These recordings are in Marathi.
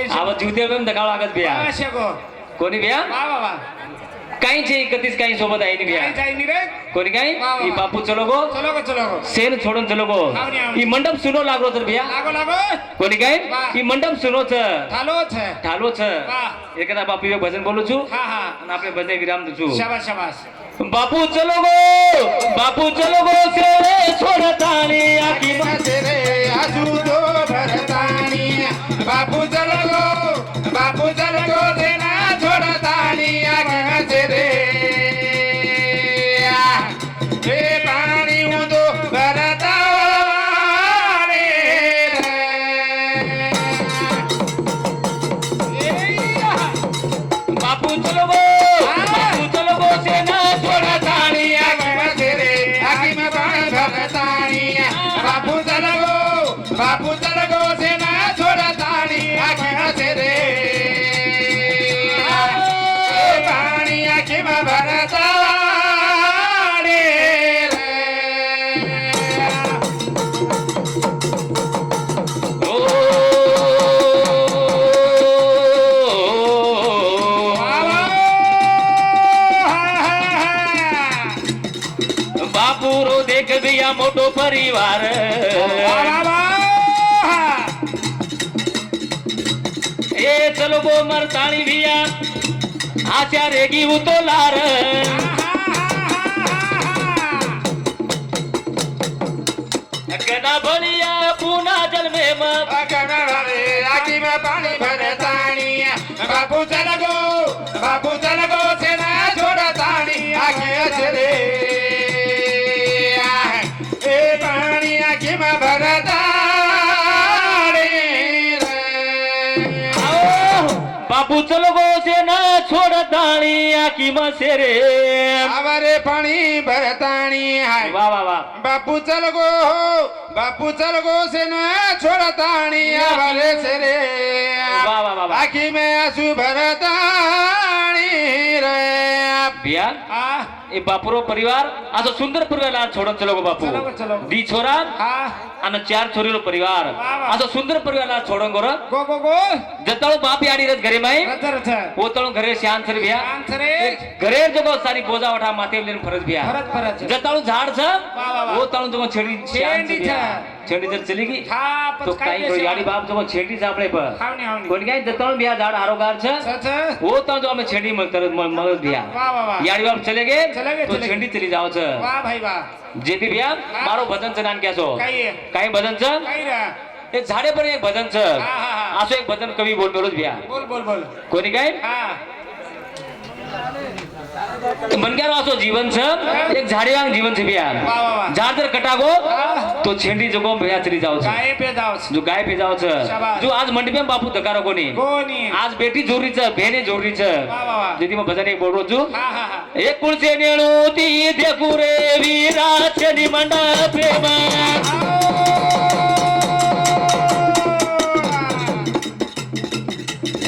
टेन्शन आवा पण दगाव लागत बिया. कोणी बिया? काही वा वा. कधीच काही सोबत आहे नि कोणी काही बापू चलो गो चलो गो चलो सेन सोडून चलो गो ही मंडप सुनो लागलो तर बिया. लागो लागो. कोणी काय? ही मंडप सुनो थालोच. ठालो छ एकदा बापू भजन बोलू छू. आणि आपले भजन विराम दू छू. बापू चलो गो बापू चलो गो सेरे सोडतानी आखी मा- रे आजू दो. Babu Jalago, Babu Jalago, De दिया मोटो परिवार। ए चलो गो मरताणी भिया आशा रेगी तो लार। गदा भरिया पुना जल में मत। गदा भरे आगी में पानी भरता की मसेरे आवारे पाणी भरताणी हाय. वा वा वा. बापू चल गो हो बापू चल गो से न छोडताणी आवारे से रे. वा वा वा बाकी में आसू भरताणी रे. बिया? आ? એ બાપરો પરિવાર આ તો સુંદર પરિવાર આ છોડો ચલો બાપુ. દી છોરા અને ચાર છોરીનો પરિવાર. આ તો સુંદર પરિવાર આ છોડો ગોર ગો ગો ગો જતાળો બાપ યાડી રત ઘરે માઈ. પોતાળો ઘરે શાંત થર ભ્યા ઘરે જગો સારી બોજા વઠા માથે લઈને ફરજ ભ્યા ફરજ ફરજ. જતાળો ઝાડ છે. પોતાળો જગો છેડી છેડી છે છેડી જર ચલી ગઈ. તો કાઈ કોઈ યાડી બાપ જગો છેડી જ આપણે પર. કોણ કાઈ જતાળો બે ઝાડ આરોગાર છે? પોતાળો જો અમે છેડી મત તરત મગજ ભ્યા યાડી બાપ ચલે ગયે. चला झंडी चली जाओ छ वाह जेपी भैया मारो भजन छ नान कैसो काही आहे? काही भजन छ झाडे पण एक भजन छ हा, हा, हा. असं एक भजन कवी बोल रोज भैया. बोल बोल बोल. कोणी काय? મને ક્યારે વાંચો? જીવન છે? એક ઝાડીવાળું જીવન છે ભૈયા ઝાડ કટાગો તો છેંડી જગો ભૈયા ચડી જાવ છે. જો ગાય પે જાવ છે. જો આજ મંડપે બાપુ ધકારો કોની? આજ બેટી જોરી છે બેને જોરી છે. દીદી માં ભજન એક બોલો છું. એક કુળ છે નેણું તી દેખું રે વીરા છે ની મંડપે માં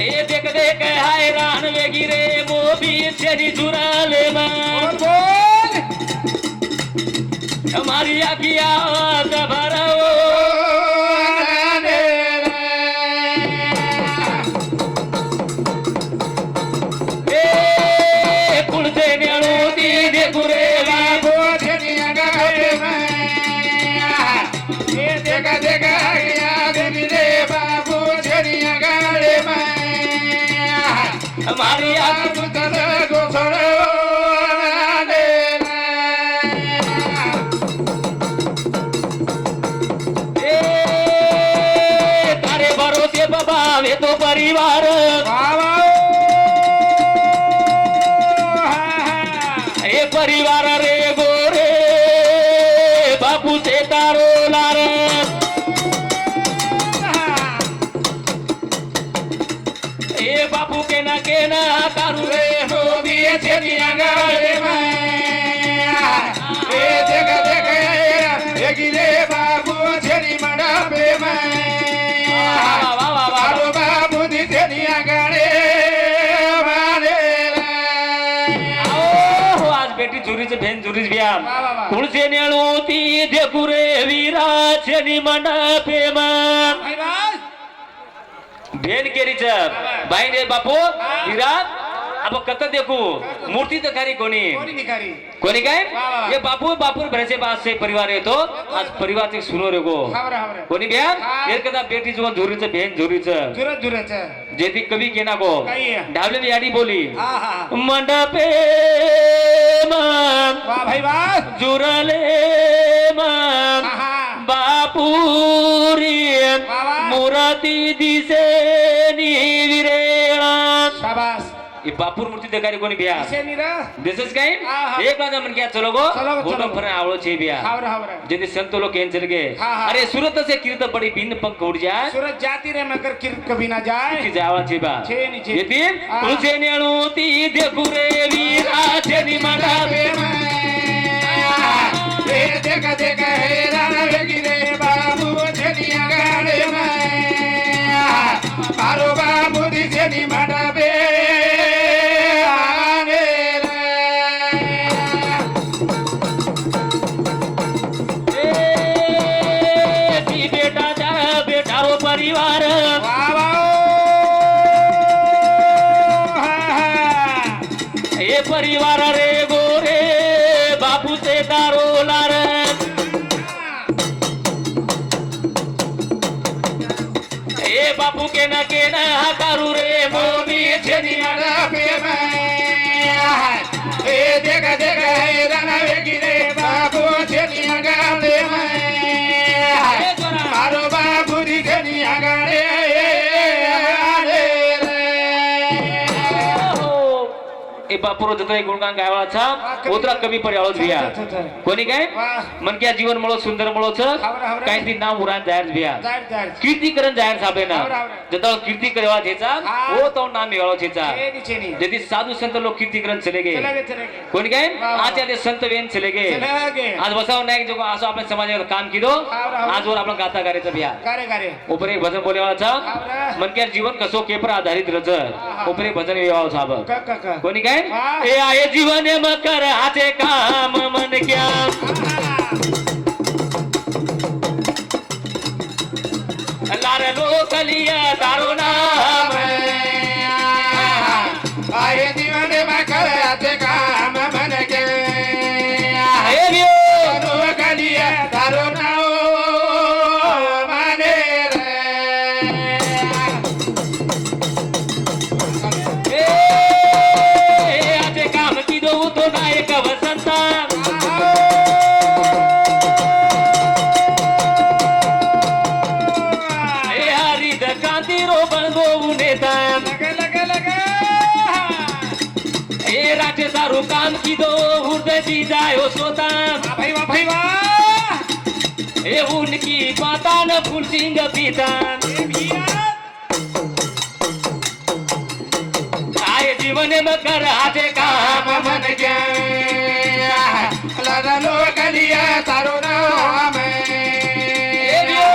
देख देख हैरान रान वेगी रे मोबी छेरी झुराले हमारी आखिया भराओ ಕುಲದೇವ್ಯಾಳು ನೀನೆ ಗುರೆ Babu, ha ha, el periwira regóre, no tiene Shyam तुळसे नेळोती देखुरे वीराचनी मन प्रेम भेन केरीच बाईने बापू विराट अब कत देखू। मूर्ती तर खरी कोणी कोणी निकारी कोणी काय. ये बापू बापूर भरसे पास से परिवार येतो आज परिवार ते सुनो रे गो कोणी ब्या हा. एक कदा बेटी जुवा झोरीचं भेन झोरीचं जे ती कवी केना गो आहे. डावले याडी बोली। हा हा मंडपे जुरले मान हा हा। बापुरी. मुराती दिसे हे बापूर मूर्ती देखारी कोणी बिया दिसच काय. एक मन क्या चलो गो गो. फरे आवळो छे बिया हावर हावर जेने संत लोग गए हा, हा. अरे सूरत से कीर्त बड़ी भिन्न पंख उड़ जाए सूरत जाती रे मगर किर कभी ना जाए की जावा छे बा छे नी छे. येती. तुझे नेणू ती देखू रे वीरा छेनी माडा देख देख हे राणा वेगिरे बाबू छनिया ए परिवार रे गोरे बापू से दारो लार ए बापू के ना के ना करू रे. बापूर जत्रा गुणगान गावाचा उतरा कमी पडे हळद भिया कोणी काय? मनक्या जीवन मुळे सुंदर काई काहीतरी नाव उरान जाहीर भिया कीर्तीकरण जाहीर साबे ना. जता कीर्ती करवा जेचा हो. तो नाम मिळावा जेचा जदी साधू संत लोक कीर्तीकरण चले गे. कोणी काय? आचार्य संत वेन चले गे. आज बसाव नायक जो असं समाज समाजावर काम किदो. आजवर आपण गाथा करायचं भिया उपरे भजन बोलवाच मन क्या जीवन कसो केपर आधारित रज उपरे भजन व्यवहार साहेब कोणी काय? हे आहे जीवन मकर हाचे काम मन क्या। लार लोकलिया दारुणा ए राजे सारू काम की दो हृदय दी जायो सोता भाई वाह भाई वाह। ए उनकी पाता न फूल सिंह पीता ये भैया आए जीवन में कर आजे काम मन के। लड़लो कलिया तारो नाम। ए व्यो.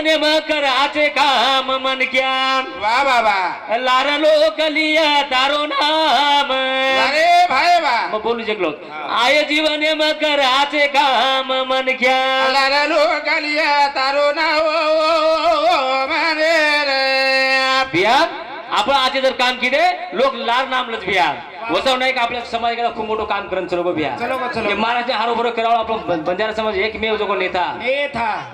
आए जीवन में कर आजे काम मन क्या वाह बाबा लार लोक लिया तारो नाम अरे भाई वाह मग बोलू शकलो आय जीवन मग कराचे काम मन घ्या लड़लो कलिया तारो नाओ माने रे बिया आपण आज जर काम केले लोक लार नामलच बिया वसव नाही का आपल्या समाजाला खूप मोठं काम करून चलो. हे महाराज हरोभरो करावं आपण बंजारा समाज एकमेव जो कोण नेता.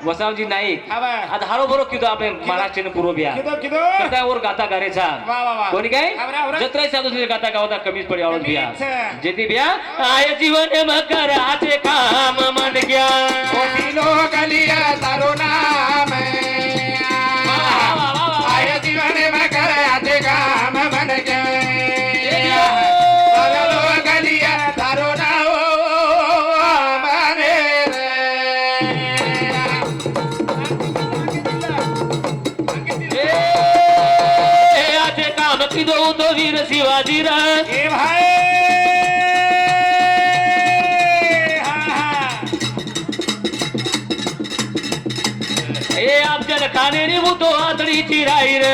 वसावजी नाईक. हवा आज हरोभरो किदो आपले महाराष्ट्रीयन पूर्व बिया. किदो किदो वर गाता गारेचा? कोणी काय? आवरा, आवरा. जत्रा साधू तुझे गाता गावता कमीच पडी आवडत बिया. कमीच. जेथे बिया आय जीवन मग कराचे काम मन तारो नाम आय જન કાને ની હું તો આંધળી ચીરાઈ રે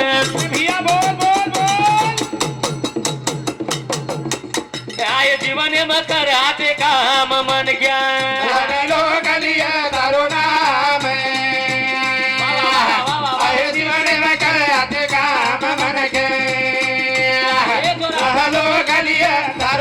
આય જીવન એમાં કરા તે કામ મન ગયા કલિયા તારો નામ Yeah.